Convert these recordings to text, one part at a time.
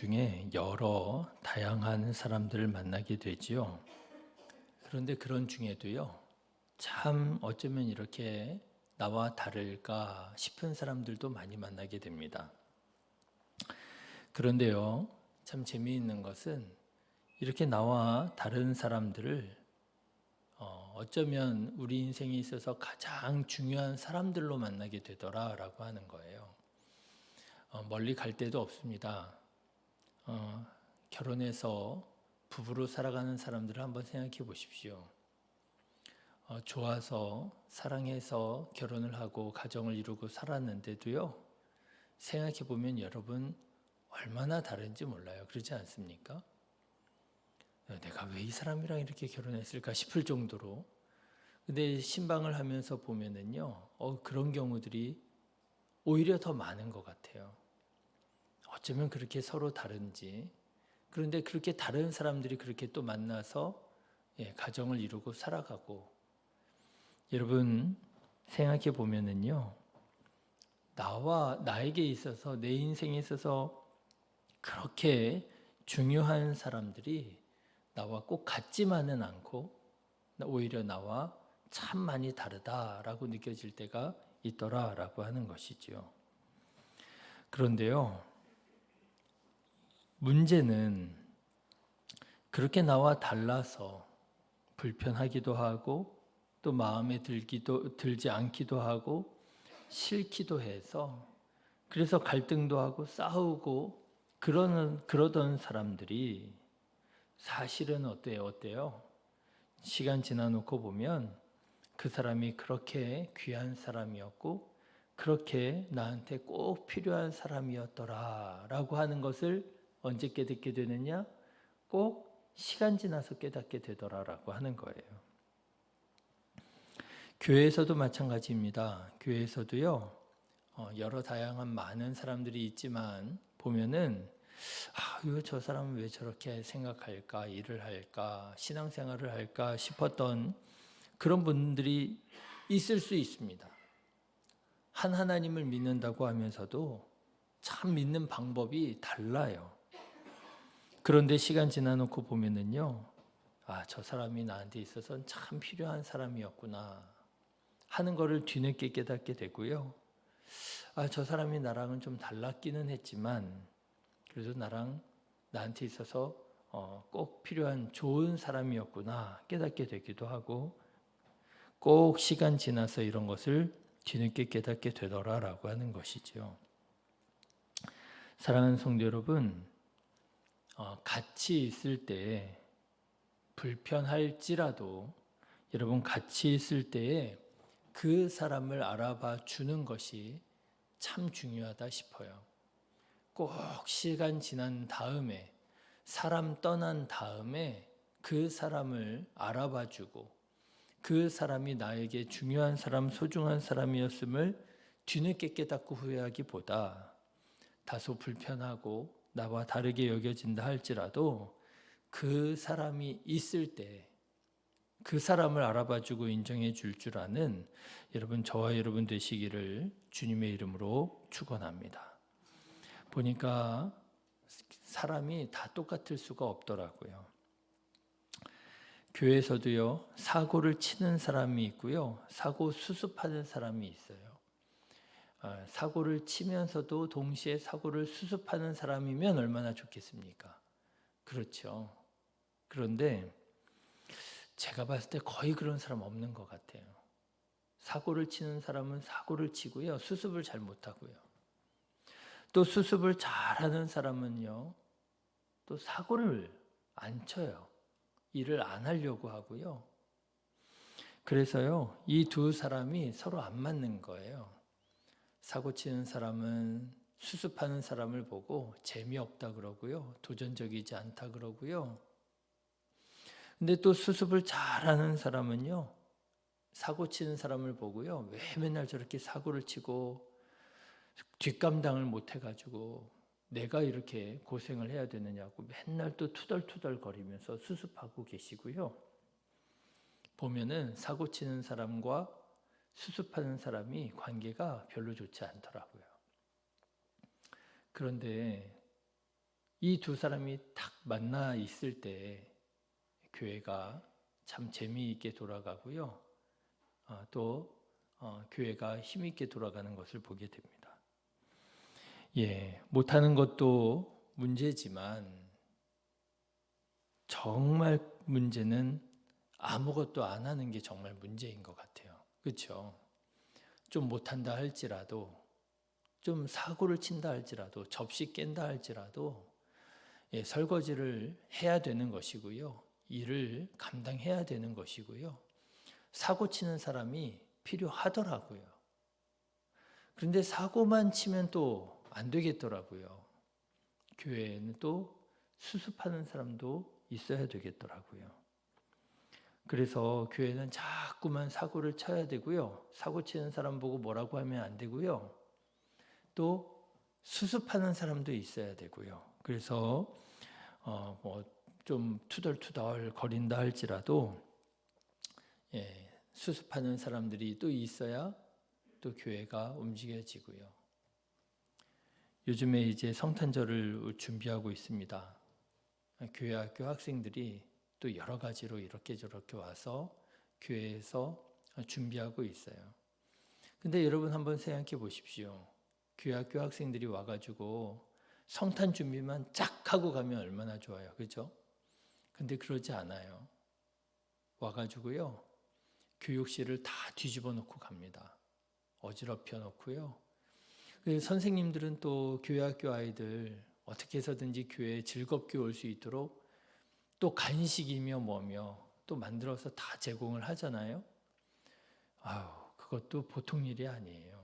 중에 여러 다양한 사람들을 만나게 되지요. 그런데 그런 중에도요, 참 어쩌면 이렇게 나와 다를까 싶은 사람들도 많이 만나게 됩니다. 그런데요, 참 재미있는 것은 이렇게 나와 다른 사람들을 어, 어쩌면 우리 인생에 있어서 가장 중요한 사람들로 만나게 되더라라고 하는 거예요. 어, 멀리 갈 데도 없습니다. 어, 결혼해서 부부로 살아가는 사람들을 한번 생각해 보십시오. 어, 좋아서 사랑해서 결혼을 하고 가정을 이루고 살았는데도요. 생각해 보면 여러분 얼마나 다른지 몰라요. 그렇지 않습니까? 어, 내가 왜 이 사람이랑 이렇게 결혼했을까 싶을 정도로. 근데 신방을 하면서 보면은요, 어, 그런 경우들이 오히려 더 많은 것 같아요. 어쩌면 그렇게 서로 다른지. 그런데 그렇게 다른 사람들이 그렇게 또 만나서 예, 가정을 이루고 살아가고. 여러분, 생각해 보면은요, 나와 나에게 있어서 내 인생에 있어서 그렇게 중요한 사람들이 나와 꼭 같지만은 않고 오히려 나와 참 많이 다르다라고 느껴질 때가 있더라라고 하는 것이지요. 그런데요, 문제는 그렇게 나와 달라서 불편하기도 하고 또 마음에 들기도 들지 않기도 하고 싫기도 해서 그래서 갈등도 하고 싸우고 그러는 그러던 사람들이 사실은 어때요? 어때요? 시간 지나놓고 보면 그 사람이 그렇게 귀한 사람이었고 그렇게 나한테 꼭 필요한 사람이었더라라고 하는 것을 언제 깨닫게 되느냐? 꼭 시간 지나서 깨닫게 되더라라고 하는 거예요. 교회에서도 마찬가지입니다. 교회에서도요, 어, 여러 다양한 많은 사람들이 있지만 보면은 아, 저 사람은 왜 저렇게 생각할까, 일을 할까, 신앙생활을 할까 싶었던 그런 분들이 있을 수 있습니다. 한 하나님을 믿는다고 하면서도 참 믿는 방법이 달라요. 그런데 시간 지나놓고 보면은요, 아, 저 사람이 나한테 있어서 참 필요한 사람이었구나 하는 거를 뒤늦게 깨닫게 되고요. 아, 저 사람이 나랑은 좀 달랐기는 했지만, 그래도 나랑 나한테 있어서 어, 꼭 필요한 좋은 사람이었구나 깨닫게 되기도 하고, 꼭 시간 지나서 이런 것을 뒤늦게 깨닫게 되더라라고 하는 것이죠. 사랑하는 성도 여러분, 어, 같이 있을 때 불편할지라도 여러분 같이 있을 때에 그 사람을 알아봐 주는 것이 참 중요하다 싶어요. 꼭 시간 지난 다음에 사람 떠난 다음에 그 사람을 알아봐 주고 그 사람이 나에게 중요한 사람, 소중한 사람이었음을 뒤늦게 깨닫고 후회하기보다 다소 불편하고 나와 다르게 여겨진다 할지라도 그 사람이 있을 때 그 사람을 알아봐 주고 인정해 줄 줄 아는 여러분 저와 여러분 되시기를 주님의 이름으로 축원합니다. 보니까 사람이 다 똑같을 수가 없더라고요. 교회에서도요, 사고를 치는 사람이 있고요, 사고 수습하는 사람이 있어요. 아, 사고를 치면서도 동시에 사고를 수습하는 사람이면 얼마나 좋겠습니까? 그렇죠. 그런데 제가 봤을 때 거의 그런 사람 없는 것 같아요. 사고를 치는 사람은 사고를 치고요, 수습을 잘 못하고요. 또 수습을 잘하는 사람은요, 또 사고를 안 쳐요. 일을 안 하려고 하고요. 그래서요, 이 두 사람이 서로 안 맞는 거예요. 사고 치는 사람은 수습하는 사람을 보고 재미없다 그러고요. 도전적이지 않다 그러고요. 근데 또 수습을 잘하는 사람은요. 사고 치는 사람을 보고요. 왜 맨날 저렇게 사고를 치고 뒷감당을 못 해가지고 내가 이렇게 고생을 해야 되느냐고 맨날 또 투덜투덜 거리면서 수습하고 계시고요. 보면은 사고 치는 사람과 수습하는 사람이 관계가 별로 좋지 않더라고요. 그런데 이 두 사람이 딱 만나 있을 때 교회가 참 재미있게 돌아가고요. 어, 또 어, 교회가 힘있게 돌아가는 것을 보게 됩니다. 예, 못하는 것도 문제지만 정말 문제는 아무것도 안 하는 게 정말 문제인 것 같아요. 그렇죠? 좀 못한다 할지라도 좀 사고를 친다 할지라도 접시 깬다 할지라도 예, 설거지를 해야 되는 것이고요. 일을 감당해야 되는 것이고요. 사고 치는 사람이 필요하더라고요. 그런데 사고만 치면 또 안 되겠더라고요. 교회에는 또 수습하는 사람도 있어야 되겠더라고요. 그래서 교회는 자꾸만 사고를 쳐야 되고요. 사고 치는 사람 보고 뭐라고 하면 안 되고요. 또 수습하는 사람도 있어야 되고요. 그래서 어 뭐좀 투덜투덜 거린다 할지라도 예, 수습하는 사람들이 또 있어야 또 교회가 움직여지고요. 요즘에 이제 성탄절을 준비하고 있습니다. 교회 학교 학생들이 또 여러 가지로 이렇게 저렇게 와서 교회에서 준비하고 있어요. 근데 여러분 한번 생각해 보십시오. 교회 학교 학생들이 와가지고 성탄 준비만 쫙 하고 가면 얼마나 좋아요. 그죠? 근데 그러지 않아요. 와가지고요. 교육실을 다 뒤집어 놓고 갑니다. 어지럽혀 놓고요. 선생님들은 또 교회 학교 아이들 어떻게 해서든지 교회에 즐겁게 올 수 있도록 또 간식이며 뭐며 또 만들어서 다 제공을 하잖아요. 아유, 그것도 보통 일이 아니에요.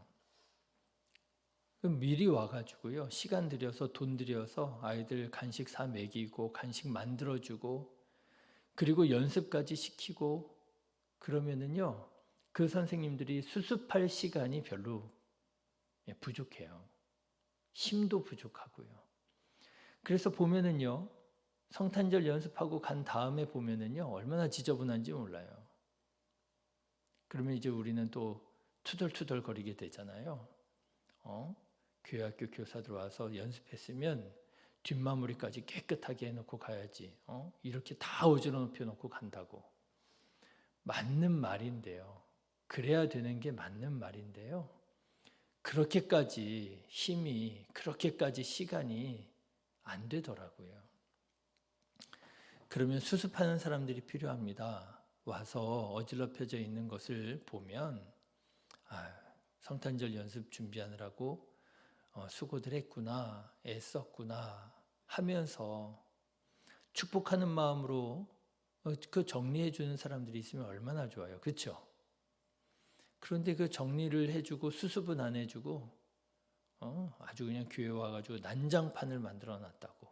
미리 와가지고요. 시간 들여서 돈 들여서 아이들 간식 사 먹이고 간식 만들어주고 그리고 연습까지 시키고 그러면은요. 그 선생님들이 수습할 시간이 별로 예, 부족해요. 힘도 부족하고요. 그래서 보면은요. 성탄절 연습하고 간 다음에 보면은요. 얼마나 지저분한지 몰라요. 그러면 이제 우리는 또 투덜투덜 거리게 되잖아요. 어? 교회 학교 교사들 와서 연습했으면 뒷마무리까지 깨끗하게 해놓고 가야지. 어? 이렇게 다 어지러 높여 놓고 간다고. 맞는 말인데요. 그래야 되는 게 맞는 말인데요. 그렇게까지 힘이, 그렇게까지 시간이 안 되더라고요. 그러면 수습하는 사람들이 필요합니다. 와서 어질러펴져 있는 것을 보면, 아, 성탄절 연습 준비하느라고 어, 수고들 했구나, 애썼구나 하면서 축복하는 마음으로 어, 그 정리해 주는 사람들이 있으면 얼마나 좋아요. 그렇죠? 그런데 그 정리를 해주고 수습은 안 해주고 어, 아주 그냥 교회 와가지고 난장판을 만들어 놨다고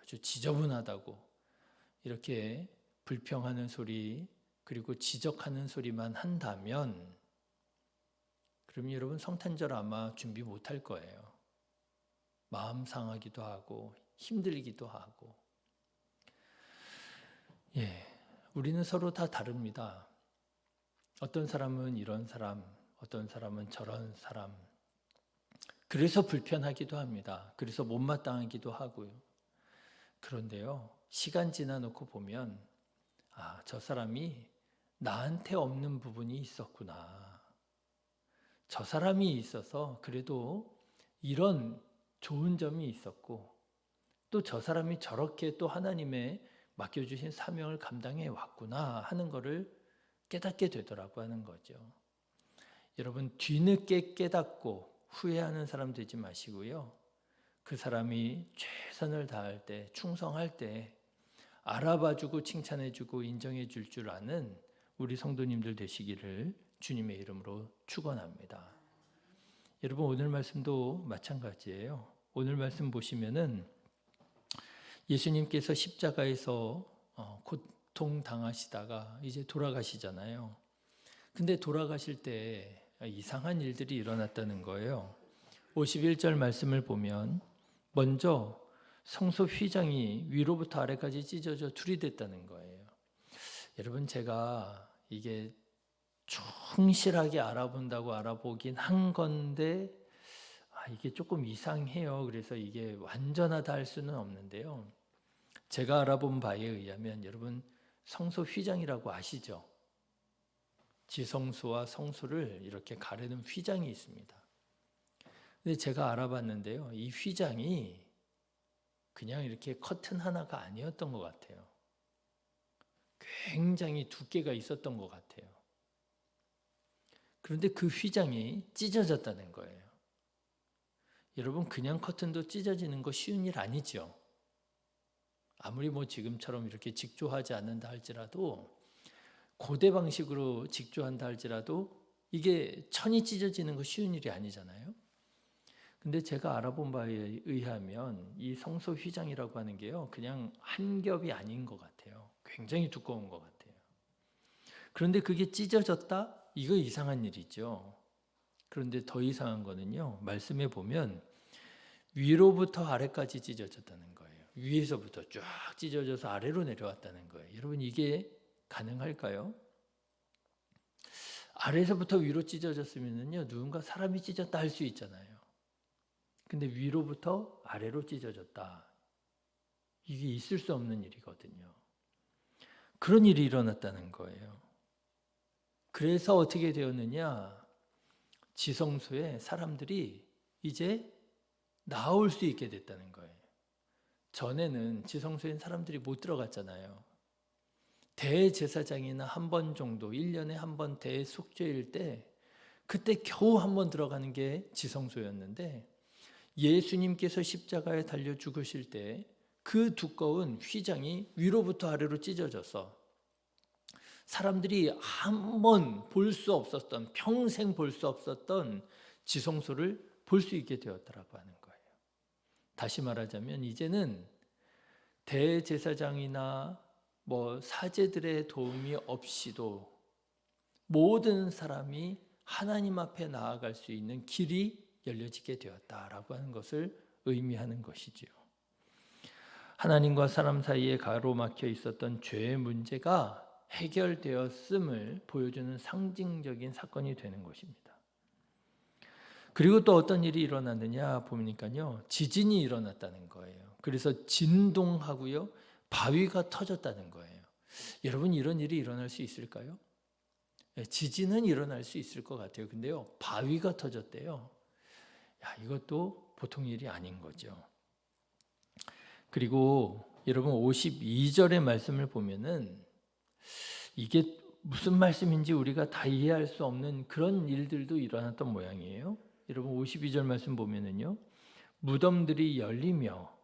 아주 지저분하다고 이렇게 불평하는 소리 그리고 지적하는 소리만 한다면 그럼 여러분 성탄절 아마 준비 못 할 거예요. 마음 상하기도 하고 힘들기도 하고 예, 우리는 서로 다 다릅니다. 어떤 사람은 이런 사람, 어떤 사람은 저런 사람. 그래서 불편하기도 합니다. 그래서 못마땅하기도 하고요. 그런데요, 시간 지나 놓고 보면, 아, 저 사람이 나한테 없는 부분이 있었구나. 저 사람이 있어서 그래도 이런 좋은 점이 있었고 또 저 사람이 저렇게 또 하나님의 맡겨주신 사명을 감당해 왔구나 하는 것을 깨닫게 되더라고 하는 거죠. 여러분 뒤늦게 깨닫고 후회하는 사람 되지 마시고요. 그 사람이 최선을 다할 때 충성할 때 알아봐주고 칭찬해주고 인정해줄 줄 아는 우리 성도님들 되시기를 주님의 이름으로 축원합니다. 여러분 오늘 말씀도 마찬가지예요. 오늘 말씀 보시면은 예수님께서 십자가에서 어, 고통 당하시다가 이제 돌아가시잖아요. 근데 돌아가실 때 이상한 일들이 일어났다는 거예요. 51절 말씀을 보면 먼저 성소 휘장이 위로부터 아래까지 찢어져 둘이 됐다는 거예요. 여러분 제가 이게 충실하게 알아본다고 알아보긴 한 건데 아, 이게 조금 이상해요. 그래서 이게 완전하다 할 수는 없는데요. 제가 알아본 바에 의하면 여러분 성소 휘장이라고 아시죠? 지성소와 성소를 이렇게 가르는 휘장이 있습니다. 근데 제가 알아봤는데요. 이 휘장이 그냥 이렇게 커튼 하나가 아니었던 것 같아요. 굉장히 두께가 있었던 것 같아요. 그런데 그 휘장이 찢어졌다는 거예요. 여러분, 그냥 커튼도 찢어지는 거 쉬운 일 아니죠. 아무리 뭐 지금처럼 이렇게 직조하지 않는다 할지라도 고대 방식으로 직조한다 할지라도 이게 천이 찢어지는 거 쉬운 일이 아니잖아요. 근데 제가 알아본 바에 의하면 이 성소 휘장이라고 하는 게요, 그냥 한 겹이 아닌 것 같아요. 굉장히 두꺼운 것 같아요. 그런데 그게 찢어졌다? 이거 이상한 일이죠. 그런데 더 이상한 거는요, 말씀에 보면 위로부터 아래까지 찢어졌다는 거예요. 위에서부터 쫙 찢어져서 아래로 내려왔다는 거예요. 여러분, 이게 가능할까요? 아래에서부터 위로 찢어졌으면요, 누군가 사람이 찢었다 할 수 있잖아요. 근데 위로부터 아래로 찢어졌다. 이게 있을 수 없는 일이거든요. 그런 일이 일어났다는 거예요. 그래서 어떻게 되었느냐? 지성소에 사람들이 이제 나올 수 있게 됐다는 거예요. 전에는 지성소에 사람들이 못 들어갔잖아요. 대제사장이나 한 번 정도, 1년에 한 번 대속죄일 때, 그때 겨우 한 번 들어가는 게 지성소였는데, 예수님께서 십자가에 달려 죽으실 때 그 두꺼운 휘장이 위로부터 아래로 찢어져서 사람들이 한 번 볼 수 없었던 평생 볼 수 없었던 지성소를 볼 수 있게 되었다라고 하는 거예요. 다시 말하자면 이제는 대제사장이나 뭐 사제들의 도움이 없이도 모든 사람이 하나님 앞에 나아갈 수 있는 길이 열려지게 되었다라고 하는 것을 의미하는 것이지요. 하나님과 사람 사이에 가로막혀 있었던 죄의 문제가 해결되었음을 보여주는 상징적인 사건이 되는 것입니다. 그리고 또 어떤 일이 일어났느냐 보니까요. 지진이 일어났다는 거예요. 그래서 진동하고요. 바위가 터졌다는 거예요. 여러분 이런 일이 일어날 수 있을까요? 네, 지진은 일어날 수 있을 것 같아요. 근데요. 바위가 터졌대요. 야, 이것도 보통 일이 아닌 거죠. 그리고 여러분 52절의 말씀을 보면은 이게 무슨 말씀인지 우리가 다 이해할 수 없는 그런 일들도 일어났던 모양이에요. 여러분 52절 말씀 보면은요. 무덤들이 열리며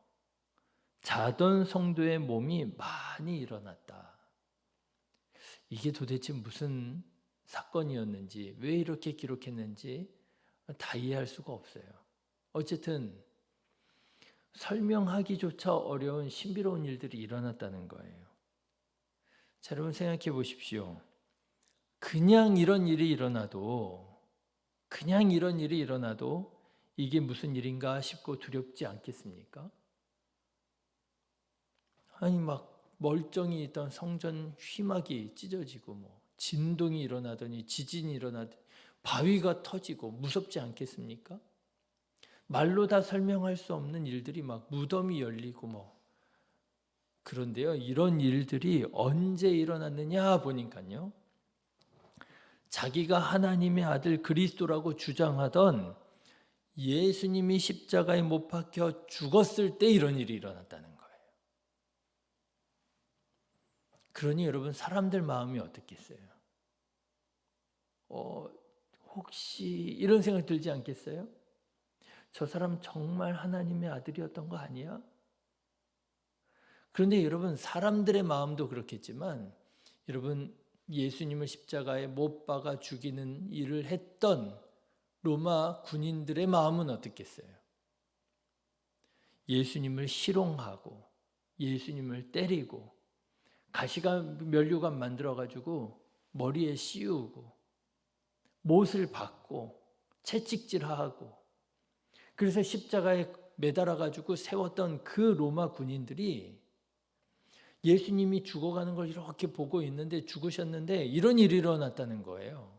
자던 성도의 몸이 많이 일어났다. 이게 도대체 무슨 사건이었는지, 왜 이렇게 기록했는지 다 이해할 수가 없어요. 어쨌든 설명하기조차 어려운 신비로운 일들이 일어났다는 거예요. 자, 여러분 생각해 보십시오. 그냥 이런 일이 일어나도 그냥 이런 일이 일어나도 이게 무슨 일인가 싶고 두렵지 않겠습니까? 아니 막 멀쩡히 있던 성전 휘막이 찢어지고 뭐 진동이 일어나더니 지진이 일어나더니 바위가 터지고 무섭지 않겠습니까? 말로 다 설명할 수 없는 일들이 막 무덤이 열리고 뭐 그런데요. 이런 일들이 언제 일어났느냐 보니까요. 자기가 하나님의 아들 그리스도라고 주장하던 예수님이 십자가에 못 박혀 죽었을 때 이런 일이 일어났다는 거예요. 그러니 여러분 사람들 마음이 어떻겠어요? 어, 혹시 이런 생각 들지 않겠어요? 저 사람 정말 하나님의 아들이었던 거 아니야? 그런데 여러분, 사람들의 마음도 그렇겠지만, 여러분, 예수님을 십자가에 못 박아 죽이는 일을 했던 로마 군인들의 마음은 어떻겠어요? 예수님을 희롱하고, 예수님을 때리고, 가시관 면류관 만들어 가지고 머리에 씌우고, 못을 받고, 채찍질하고, 그래서 십자가에 매달아 가지고 세웠던 그 로마 군인들이 예수님이 죽어가는 걸 이렇게 보고 있는데 죽으셨는데 이런 일이 일어났다는 거예요.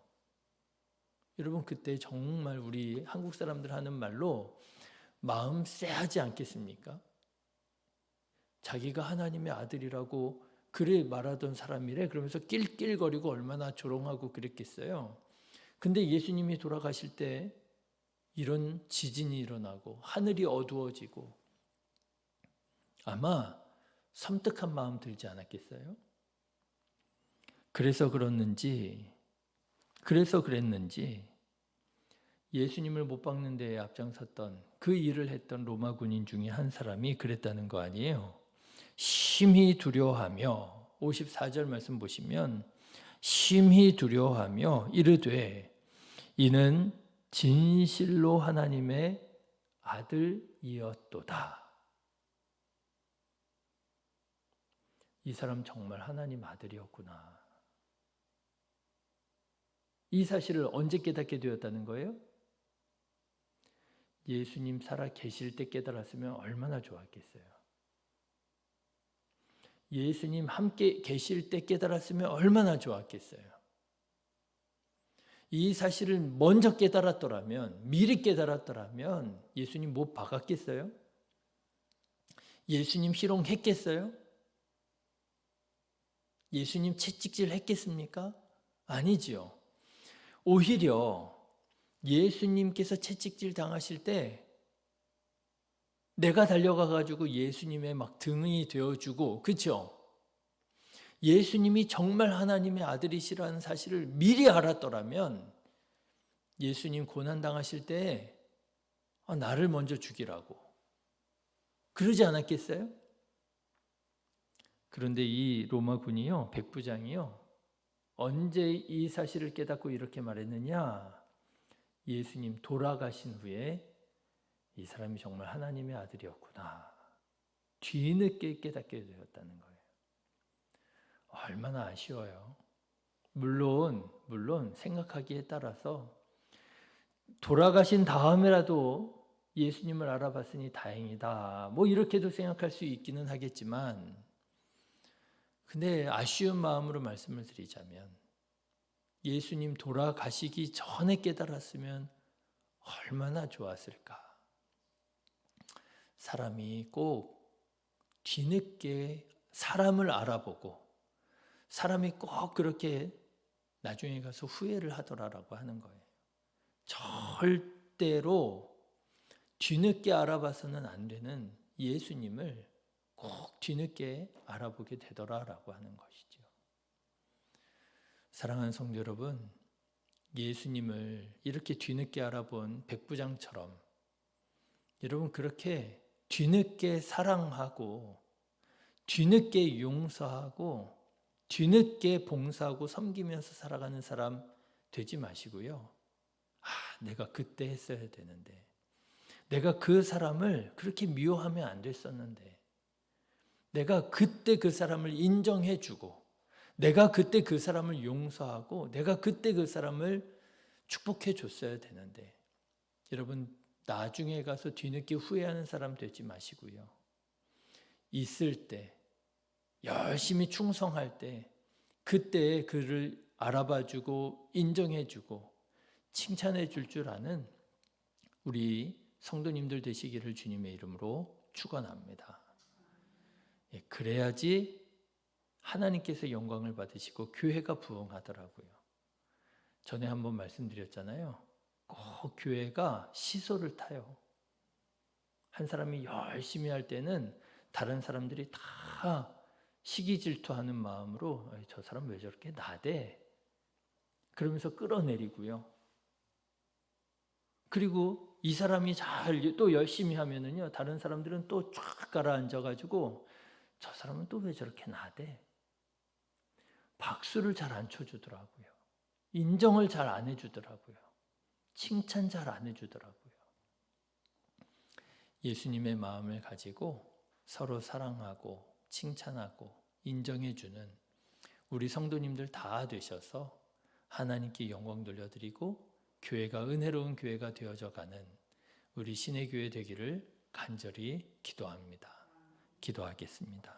여러분 그때 정말 우리 한국 사람들 하는 말로 마음 쎄하지 않겠습니까? 자기가 하나님의 아들이라고 그래 말하던 사람이래 그러면서 낄낄거리고 얼마나 조롱하고 그랬겠어요. 근데 예수님이 돌아가실 때 이런 지진이 일어나고 하늘이 어두워지고 아마 섬뜩한 마음 들지 않았겠어요? 그래서 그렇는지 그래서 그랬는지 예수님을 못 박는 데에 앞장섰던 그 일을 했던 로마 군인 중에 한 사람이 그랬다는 거 아니에요. 심히 두려워하며 54절 말씀 보시면 심히 두려워하며 이르되 이는 진실로 하나님의 아들이었도다. 이 사람 정말 하나님 아들이었구나. 이 사실을 언제 깨닫게 되었다는 거예요? 예수님 살아 계실 때 깨달았으면 얼마나 좋았겠어요. 예수님 함께 계실 때 깨달았으면 얼마나 좋았겠어요. 이 사실을 먼저 깨달았더라면, 미리 깨달았더라면 예수님 못 박았겠어요? 예수님 희롱했겠어요? 예수님 채찍질 했겠습니까? 아니지요. 오히려 예수님께서 채찍질 당하실 때 내가 달려가 가지고 예수님의 막 등이 되어 주고 그렇죠? 예수님이 정말 하나님의 아들이시라는 사실을 미리 알았더라면 예수님 고난 당하실 때 아, 나를 먼저 죽이라고 그러지 않았겠어요? 그런데 이 로마 군이요 백부장이요 언제 이 사실을 깨닫고 이렇게 말했느냐? 예수님 돌아가신 후에 이 사람이 정말 하나님의 아들이었구나. 뒤늦게 깨닫게 되었다는 거예요. 얼마나 아쉬워요. 물론, 물론 생각하기에 따라서 돌아가신 다음에라도 예수님을 알아봤으니 다행이다. 뭐 이렇게도 생각할 수 있기는 하겠지만, 근데 아쉬운 마음으로 말씀을 드리자면, 예수님 돌아가시기 전에 깨달았으면 얼마나 좋았을까. 사람이 꼭 뒤늦게 사람을 알아보고 사람이 꼭 그렇게 나중에 가서 후회를 하더라라고 하는 거예요. 절대로 뒤늦게 알아봐서는 안 되는 예수님을 꼭 뒤늦게 알아보게 되더라라고 하는 것이죠. 사랑하는 성도 여러분, 예수님을 이렇게 뒤늦게 알아본 백부장처럼 여러분 그렇게 뒤늦게 사랑하고 뒤늦게 용서하고 뒤늦게 봉사하고 섬기면서 살아가는 사람 되지 마시고요. 아, 내가 그때 했어야 되는데. 내가 그 사람을 그렇게 미워하면 안 됐었는데. 내가 그때 그 사람을 인정해 주고 내가 그때 그 사람을 용서하고 내가 그때 그 사람을 축복해 줬어야 되는데 여러분 나중에 가서 뒤늦게 후회하는 사람 되지 마시고요. 있을 때 열심히 충성할 때 그때 그를 알아봐 주고 인정해 주고 칭찬해 줄 줄 아는 우리 성도님들 되시기를 주님의 이름으로 축원합니다. 예, 그래야지 하나님께서 영광을 받으시고 교회가 부흥하더라고요. 전에 한번 말씀드렸잖아요. 꼭 교회가 시소를 타요. 한 사람이 열심히 할 때는 다른 사람들이 다 시기 질투하는 마음으로 저 사람 왜 저렇게 나대? 그러면서 끌어내리고요. 그리고 이 사람이 잘 또 열심히 하면은요, 다른 사람들은 또 쫙 가라앉아가지고 저 사람은 또 왜 저렇게 나대? 박수를 잘 안 쳐주더라고요. 인정을 잘 안 해주더라고요. 칭찬 잘 안 해주더라고요. 예수님의 마음을 가지고 서로 사랑하고 칭찬하고 인정해주는 우리 성도님들 다 되셔서 하나님께 영광 돌려드리고 교회가 은혜로운 교회가 되어져 가는 우리 신의 교회 되기를 간절히 기도합니다. 기도하겠습니다.